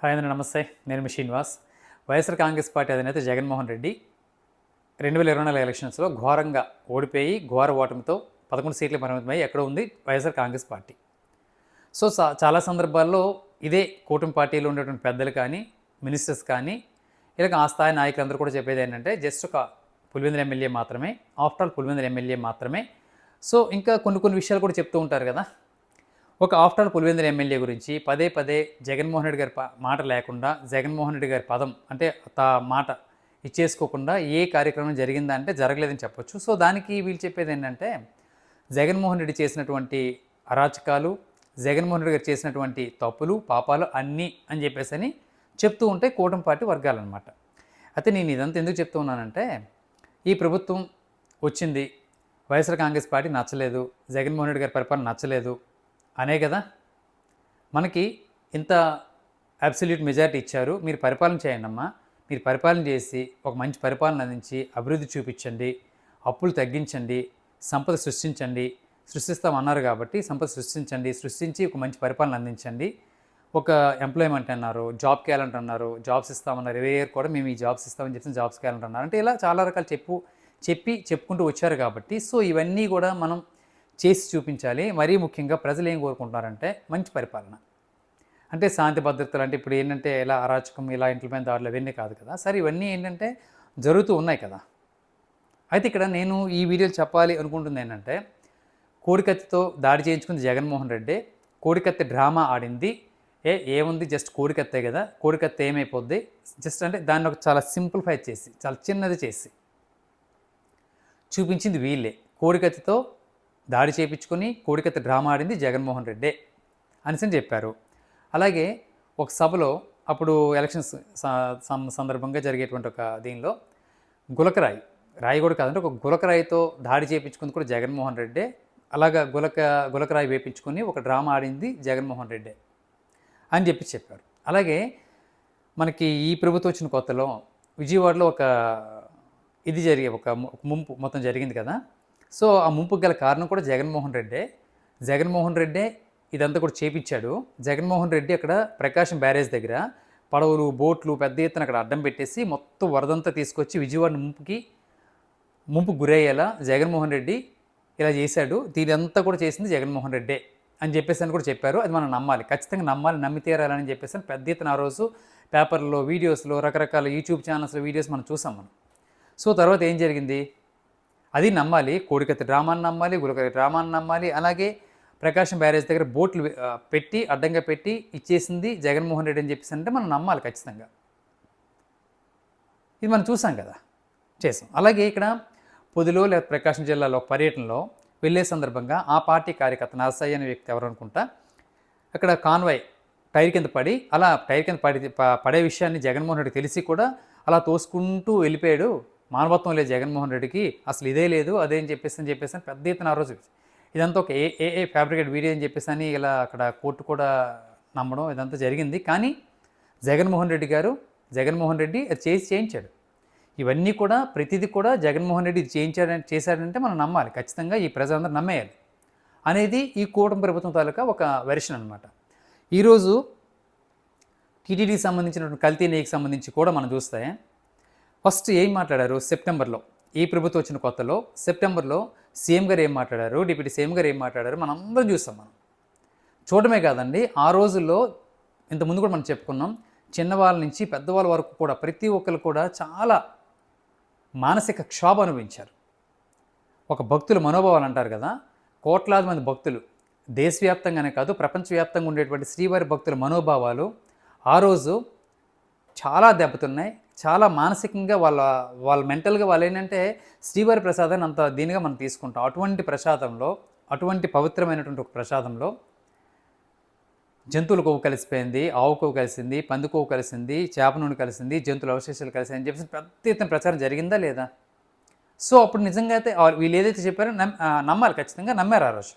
Hi అందరూ నమస్తే. నేను మీ శ్రీనివాస్. వైఎస్ఆర్ కాంగ్రెస్ పార్టీ అధినేత జగన్మోహన్ రెడ్డి రెండు వేల ఇరవై నాలుగు ఎలక్షన్స్లో ఘోరంగా ఓడిపోయి ఘోర ఓటమితో పదకొండు సీట్లు పరిమితమై ఎక్కడ ఉంది వైఎస్ఆర్ కాంగ్రెస్ పార్టీ. సో చాలా సందర్భాల్లో ఇదే కూటమి పార్టీలో ఉండేటువంటి పెద్దలు కానీ మినిస్టర్స్ కానీ ఇలాగ ఆ స్థాయి నాయకులందరూ కూడా చెప్పేది ఏంటంటే జస్ట్ ఒక పులివెందుల ఎమ్మెల్యే మాత్రమే ఆఫ్టర్ ఆల్ పులివెందుల ఎమ్మెల్యే మాత్రమే. సో ఇంకా కొన్ని కొన్ని విషయాలు కూడా చెప్తూ ఉంటారు కదా. ఒక ఆఫ్టర్ పులివెందుల ఎమ్మెల్యే గురించి పదే పదే జగన్మోహన్ రెడ్డి గారి మాట లేకుండా జగన్మోహన్ రెడ్డి గారి పదం అంటే తా మాట ఇచ్చేసుకోకుండా ఏ కార్యక్రమం జరిగిందా అంటే జరగలేదని చెప్పొచ్చు. సో దానికి వీళ్ళు చెప్పేది ఏంటంటే జగన్మోహన్ రెడ్డి చేసినటువంటి అరాచకాలు జగన్మోహన్ రెడ్డి గారు చేసినటువంటి తప్పులు పాపాలు అన్నీ అని చెప్పేసి అని చెప్తూ ఉంటే కూటమి పార్టీ వర్గాలన్నమాట. అయితే నేను ఇదంతా ఎందుకు చెప్తూ ఉన్నానంటే ఈ ప్రభుత్వం వచ్చింది వైఎస్ఆర్ కాంగ్రెస్ పార్టీ నచ్చలేదు జగన్మోహన్ రెడ్డి గారి పరిపాలన నచ్చలేదు అనే కదా? మనకి ఇంత అబ్సల్యూట్ మెజారిటీ ఇచ్చారు. మీరు పరిపాలన చేయండి అమ్మా. మీరు పరిపాలన చేసి ఒక మంచి పరిపాలన అందించి అభివృద్ధి చూపించండి అప్పులు తగ్గించండి సంపద సృష్టించండి. సృష్టిస్తామన్నారు కాబట్టి సంపద సృష్టించండి సృష్టించి ఒక మంచి పరిపాలన అందించండి. ఒక ఎంప్లాయ్మెంట్ అన్నారు జాబ్ క్యాలెంట్ అన్నారు జాబ్స్ ఇస్తామన్నారు. ఎవరి ఇయర్ కూడా మేము ఈ జాబ్స్ ఇస్తామని చెప్పి జాబ్స్ క్యాలెండర్ అన్నారు. అంటే ఇలా చాలా రకాలు చెప్పు చెప్పి చెప్పుకుంటూ వచ్చారు కాబట్టి. సో ఇవన్నీ కూడా మనం చేసి చూపించాలి. మరీ ముఖ్యంగా ప్రజలు ఏం కోరుకుంటున్నారంటే మంచి పరిపాలన. అంటే శాంతి భద్రతలు అంటే ఇప్పుడు ఏంటంటే ఇలా అరాచకం ఇలా ఇంట్లో మీద దాడులు అవన్నీ కాదు కదా. సరే ఇవన్నీ ఏంటంటే జరుగుతూ ఉన్నాయి కదా. అయితే ఇక్కడ నేను ఈ వీడియోలు చెప్పాలి అనుకుంటుంది ఏంటంటే కోడికత్తితో దాడి చేయించుకుంది జగన్మోహన్ రెడ్డి. కోడికత్తి డ్రామా ఆడింది. ఏ ఏముంది? జస్ట్ కోడికత్తే కదా. కోడికత్తి ఏమైపోద్ది? జస్ట్ అంటే దాన్ని ఒక చాలా సింప్లిఫై చేసి చాలా చిన్నది చేసి చూపించింది వీళ్ళే. కోడికత్తితో దాడి చేయించుకొని కోడికత్త డ్రామా ఆడింది జగన్మోహన్ రెడ్డే అనేసి చెప్పారు. అలాగే ఒక సభలో అప్పుడు ఎలక్షన్స్ స- సందర్భంగా జరిగేటువంటి ఒక దీనిలో గులకరాయి రాయి కూడా కాదంటే ఒక గులకరాయితో దాడి చేయించుకుంది కూడా జగన్మోహన్ రెడ్డే. అలాగా గులక గులకరాయి వేపించుకొని ఒక డ్రామా ఆడింది జగన్మోహన్ రెడ్డే అని చెప్పి చెప్పారు. అలాగే మనకి ఈ ప్రభుత్వం వచ్చిన కొత్తలో విజయవాడలో ఒక ఇది జరిగే ఒక ము- ఒక ముంపు మొత్తం జరిగింది కదా. సో ఆ ముంపుకు గల కారణం కూడా జగన్మోహన్ రెడ్డే. జగన్మోహన్ రెడ్డే ఇదంతా కూడా చేపించాడు. జగన్మోహన్ రెడ్డి అక్కడ ప్రకాశం బ్యారేజ్ దగ్గర పడవలు బోట్లు పెద్ద ఎత్తున అక్కడ అడ్డం పెట్టేసి మొత్తం వరదంతా తీసుకొచ్చి విజయవాడ ముంపుకి ముంపు గురయ్యేలా జగన్మోహన్ రెడ్డి ఇలా చేశాడు. దీనంతా కూడా చేసింది జగన్మోహన్ రెడ్డే అని చెప్పేసి అని కూడా చెప్పారు. అది మనం నమ్మాలి. ఖచ్చితంగా నమ్మాలి నమ్మి తీరాలని చెప్పేసి పెద్ద ఎత్తున ఆ రోజు పేపర్లో వీడియోస్లో రకరకాల యూట్యూబ్ ఛానల్స్లో వీడియోస్ మనం చూసాం మనం. సో తర్వాత ఏం జరిగింది? అది నమ్మాలి కోడికత్తి డ్రామాని నమ్మాలి గులకత్తి డ్రామాని నమ్మాలి అలాగే ప్రకాశం బ్యారేజ్ దగ్గర బోట్లు పెట్టి అడ్డంగా పెట్టి ఇచ్చేసింది జగన్మోహన్ రెడ్డి అని చెప్పేసి అంటే మనం నమ్మాలి ఖచ్చితంగా. ఇది మనం చూసాం కదా చేసాం. అలాగే ఇక్కడ పొదిలో లేదా ప్రకాశం జిల్లాలో పర్యటనలో వెళ్ళే సందర్భంగా ఆ పార్టీ కార్యకర్త నరసయ్య అనే వ్యక్తి ఎవరు అనుకుంటా అక్కడ కాన్వాయ్ టైర్ కింద పడి అలా టైర్ కింద పడి పడే విషయాన్ని జగన్మోహన్ రెడ్డి తెలిసి కూడా అలా తోసుకుంటూ వెళ్ళిపోయాడు మానవత్వం లేదు జగన్మోహన్ రెడ్డికి అసలు ఇదే లేదు అదే అని చెప్పేసి అని చెప్పేసి అని పెద్ద ఎత్తున ఆ రోజు ఇదంతా ఒక ఏ ఏ ఫ్యాబ్రికేట్ వీడియో అని చెప్పేసి అని ఇలా అక్కడ కోర్టు కూడా నమ్మడం ఇదంతా జరిగింది. కానీ జగన్మోహన్ రెడ్డి గారు జగన్మోహన్ రెడ్డి అది చేసి చేయించాడు. ఇవన్నీ కూడా ప్రతిదీ కూడా జగన్మోహన్ రెడ్డి చేయించాడ చేయించాడని చేశాడంటే మనం నమ్మాలి. ఖచ్చితంగా ఈ ప్రజలందరూ నమ్మేయాలి. అనేది ఈ కూటమి ప్రభుత్వం తాలూకా ఒక వెర్షన్ అనమాట ఈరోజు టీటీడీకి సంబంధించినటువంటి కల్తీ నెయ్యికి సంబంధించి కూడా మనం చూస్తే ఫస్ట్ ఏం మాట్లాడారు? సెప్టెంబర్లో. ఈ ప్రభుత్వం వచ్చిన కొత్తలో? సెప్టెంబర్లో సీఎం గారు ఏం మాట్లాడారు? డిప్యూటీ సీఎం గారు ఏం మాట్లాడారు? మనం అందరం చూస్తాం మనం. చూడమే కాదండి ఆ రోజుల్లో ఇంతకుముందు కూడా మనం చెప్పుకున్నాం చిన్నవాళ్ళ నుంచి పెద్దవాళ్ళ వరకు కూడా ప్రతి ఒక్కరు కూడా చాలా మానసిక క్షోభ అనుభవించారు. ఒక భక్తుల మనోభావాలు అంటారు కదా కోట్లాది మంది భక్తులు దేశవ్యాప్తంగానే కాదు ప్రపంచవ్యాప్తంగా ఉండేటువంటి శ్రీవారి భక్తుల మనోభావాలు ఆ రోజు చాలా దెబ్బతున్నాయి. చాలా మానసికంగా వాళ్ళ వాళ్ళ మెంటల్గా వాళ్ళు ఏంటంటే శ్రీవారి ప్రసాదాన్ని అంత దీనిగా మనం తీసుకుంటాం. అటువంటి ప్రసాదంలో అటువంటి పవిత్రమైనటువంటి ఒక ప్రసాదంలో జంతువుల కొవ్వు కలిసిపోయింది ఆవు కొవ్వు కలిసింది పంది కొవ్వు కలిసింది చేప నూనె కలిసింది జంతువుల అవశేషాలు కలిసింది అని చెప్పేసి పెద్ద ఎత్తున ప్రచారం జరిగిందా లేదా? సో అప్పుడు నిజంగా అయితే వీళ్ళు ఏదైతే చెప్పారో నమ్ నమ్మాలి ఖచ్చితంగా నమ్మారు ఆ రోజు.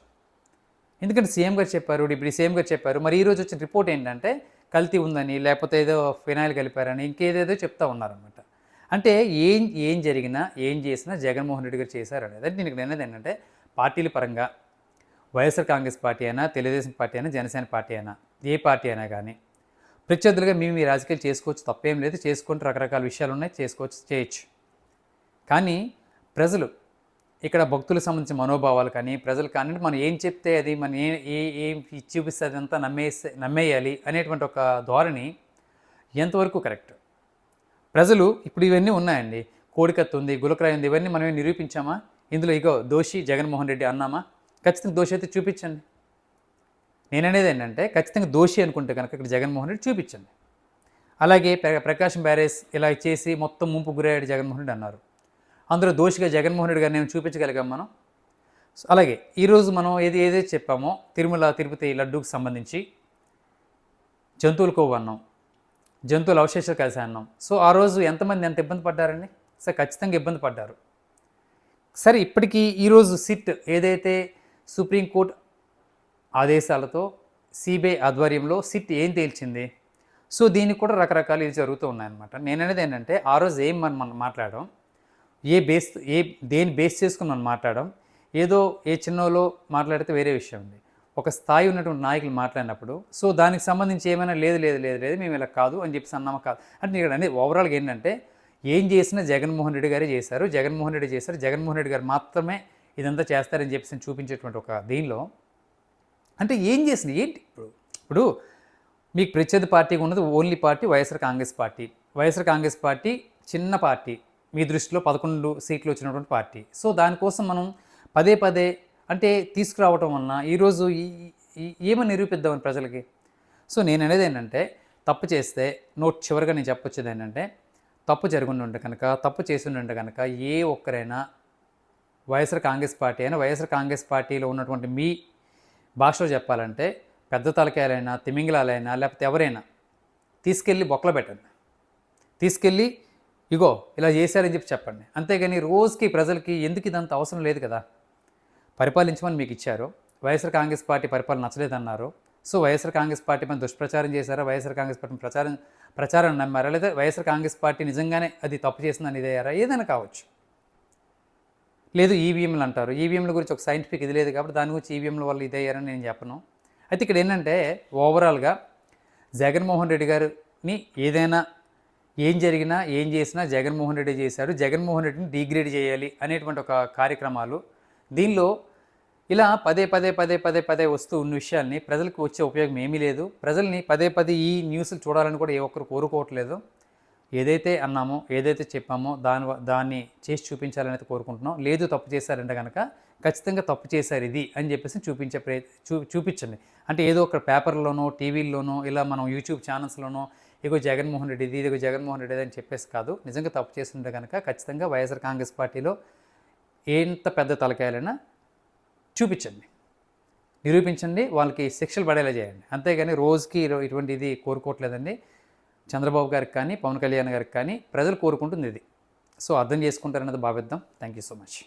ఎందుకంటే సీఎం గారు చెప్పారు ఇప్పుడు సీఎం గారు చెప్పారు. మరి ఈ రోజు వచ్చిన రిపోర్ట్ ఏంటంటే కల్తీ ఉందని లేకపోతే ఏదో ఫినాయిల్ కలిపారని ఇంకేదేదో చెప్తా ఉన్నారనమాట అంటే ఏం ఏం జరిగినా ఏం చేసినా జగన్మోహన్ రెడ్డి గారు చేశారు అంటే నేను అనేది ఏంటంటే పార్టీల పరంగా వైఎస్ఆర్ కాంగ్రెస్ పార్టీ అయినా తెలుగుదేశం పార్టీ అయినా జనసేన పార్టీ అయినా ఏ పార్టీ అయినా కానీ ప్రత్యర్థులుగా మేము ఈ రాజకీయాలు చేసుకోవచ్చు తప్పేం లేదు. చేసుకుంటూ రకరకాల విషయాలు ఉన్నాయి చేసుకోవచ్చు చేయొచ్చు. కానీ ప్రజలు ఇక్కడ భక్తులకు సంబంధించిన మనోభావాలు కానీ ప్రజలు కానీ మనం ఏం చెప్తే అది మనం ఏ ఏ ఏం చూపిస్తే అదంతా నమ్మేస్తే నమ్మేయాలి అనేటువంటి ఒక ధోరణి ఎంతవరకు కరెక్ట్? ప్రజలు ఇప్పుడు ఇవన్నీ ఉన్నాయండి. కోడికత్తు ఉంది గులకరాయి ఉంది ఇవన్నీ మనమే నిరూపించామా? ఇందులో ఇగో దోషి జగన్మోహన్ రెడ్డి అన్నామా? ఖచ్చితంగా దోషి అయితే చూపించండి. నేననేది ఏంటంటే ఖచ్చితంగా దోషి అనుకుంటే కనుక ఇక్కడ జగన్మోహన్ రెడ్డి చూపించండి. అలాగే ప్ర- ప్రకాశం బ్యారేజ్ ఇలా చేసి మొత్తం ముంపు గురయ్యాడు జగన్మోహన్ రెడ్డి అన్నారు. అందులో దోషిగా జగన్మోహన్ రెడ్డి గారిని చూపించగలిగాం మనం. అలాగే ఈరోజు మనం ఏది ఏదైతే చెప్పామో తిరుమల తిరుపతి లడ్డూకి సంబంధించి జంతువుల కొవ్వు అన్నాం జంతువుల అవశేషాలు కలిసి అన్నాం. సో ఆ రోజు ఎంతమంది ఎంత ఇబ్బంది పడ్డారండి? సరే ఖచ్చితంగా ఇబ్బంది పడ్డారు. సరే ఇప్పటికీ ఈరోజు సిట్ ఏదైతే సుప్రీంకోర్టు ఆదేశాలతో సిబిఐ ఆధ్వర్యంలో సిట్ ఏం తేల్చింది? సో దీనికి కూడా రకరకాలు ఇది జరుగుతూ ఉన్నాయన్నమాట. నేను అనేది ఏంటంటే ఆ రోజు ఏం మనం మనం మాట్లాడడం ఏ బేస్ ఏ దేని బేస్ చేసుకుని మనం మాట్లాడడం? ఏదో ఏ చిన్నలో మాట్లాడితే వేరే విషయం ఉంది ఒక స్థాయి ఉన్నటువంటి నాయకులు మాట్లాడినప్పుడు సో దానికి సంబంధించి ఏమైనా లేదు లేదు లేదు లేదు మేము ఇలా కాదు అని చెప్పేసి అన్నమా కాదు. అంటే ఇక్కడ అనేది ఓవరాల్గా ఏంటంటే ఏం చేసినా జగన్మోహన్ రెడ్డి గారే చేశారు. జగన్మోహన్ రెడ్డి చేశారు. జగన్మోహన్ రెడ్డి గారు మాత్రమే ఇదంతా చేస్తారని చెప్పేసి చూపించేటువంటి ఒక దీనిలో అంటే ఏం చేసింది? ఏంటి ఇప్పుడు? ఇప్పుడు మీకు ప్రత్యర్థి పార్టీగా ఉన్నది only party YSR Congress party. YSR Congress party చిన్న పార్టీ. మీ దృష్టిలో పదకొండు సీట్లు వచ్చినటువంటి పార్టీ. సో దానికోసం మనం పదే పదే అంటే తీసుకురావటం వలన ఈరోజు ఈ- ఏమని నిరూపిద్దామని ప్రజలకి? సో నేను అనేది ఏంటంటే తప్పు చేస్తే నోట్ చివరిగా నేను చెప్పొచ్చేది ఏంటంటే తప్పు జరుగుండుంటే కనుక తప్పు చేసి కనుక ఏ ఒక్కరైనా వైఎస్ఆర్ కాంగ్రెస్ పార్టీ అయినా వైఎస్ఆర్ కాంగ్రెస్ పార్టీలో ఉన్నటువంటి మీ భాషలో చెప్పాలంటే పెద్ద తలకాయలైనా తిమింగిలాలైనా లేకపోతే ఎవరైనా తీసుకెళ్ళి బొక్కలో పెట్టండి. తీసుకెళ్ళి ఇగో ఇలా చేశారని చెప్పి చెప్పండి. అంతేగాని రోజుకి ప్రజలకి ఎందుకు ఇదంత అవసరం లేదు కదా? పరిపాలించమని మీకు ఇచ్చారు. వైఎస్ఆర్ కాంగ్రెస్ పార్టీ పరిపాలన నచ్చలేదన్నారు. సో వైఎస్ఆర్ కాంగ్రెస్ పార్టీ పైన దుష్ప్రచారం చేశారా? వైఎస్ఆర్ కాంగ్రెస్ పార్టీ ప్రచారం ప్రచారం నమ్మారా? లేదా వైఎస్ఆర్ కాంగ్రెస్ పార్టీ నిజంగానే అది తప్పు చేసిందని ఇదయ్యారా ఏదైనా కావచ్చు. లేదు ఈవీఎంలు అంటారు. ఈవీఎంల గురించి ఒక సైంటిఫిక్ ఇది లేదు కాబట్టి దాని గురించి ఈవీఎంల వల్ల ఇదయ్యారని నేను చెప్పను. అయితే ఇక్కడ ఏంటంటే ఓవరాల్గా జగన్మోహన్ రెడ్డి గారిని ఏదైనా ఏం జరిగినా ఏం చేసినా జగన్మోహన్ రెడ్డి చేశారు జగన్మోహన్ రెడ్డిని డిగ్రేడ్ చేయాలి అనేటువంటి ఒక కార్యక్రమాలు. దీనిలో ఇలా పదే పదే పదే పదే పదే వస్తూ ఉన్న విషయాల్ని ప్రజలకు వచ్చే ఉపయోగం ఏమీ లేదు. ప్రజల్ని పదే పదే ఈ న్యూస్లు చూడాలని కూడా ఏ ఒక్కరు కోరుకోవట్లేదు. ఏదైతే అన్నామో ఏదైతే చెప్పామో దాని వ- దాన్ని చేసి చూపించాలనేది కోరుకుంటున్నాం. లేదు తప్పు చేశారంటే కనుక ఖచ్చితంగా తప్పు చేశారు ఇది అని చెప్పేసి చూపించే ప్రయత్ చూ చూపించండి. అంటే ఏదో ఒక పేపర్లోనో టీవీల్లోనో ఇలా మనం యూట్యూబ్ ఛానల్స్లోనో ఇగో జగన్మోహన్ రెడ్డి ఇది ఇదిగో జగన్మోహన్ రెడ్డి అని చెప్పేసి కాదు. నిజంగా తప్పు చేస్తుంటే కనుక ఖచ్చితంగా వైఎస్ఆర్ కాంగ్రెస్ పార్టీలో ఎంత పెద్ద తలకాయలైనా చూపించండి. నిరూపించండి వాళ్ళకి శిక్షలు పడేలా చేయండి. అంతేగాని రోజుకి ఇటువంటి ఇది కోరుకోవట్లేదండి. చంద్రబాబు గారికి కానీ పవన్ కళ్యాణ్ గారికి కానీ ప్రజలు కోరుకుంటుంది ఇది. సో అర్థం చేసుకుంటారన్నది భావిద్దాం. Thank you so much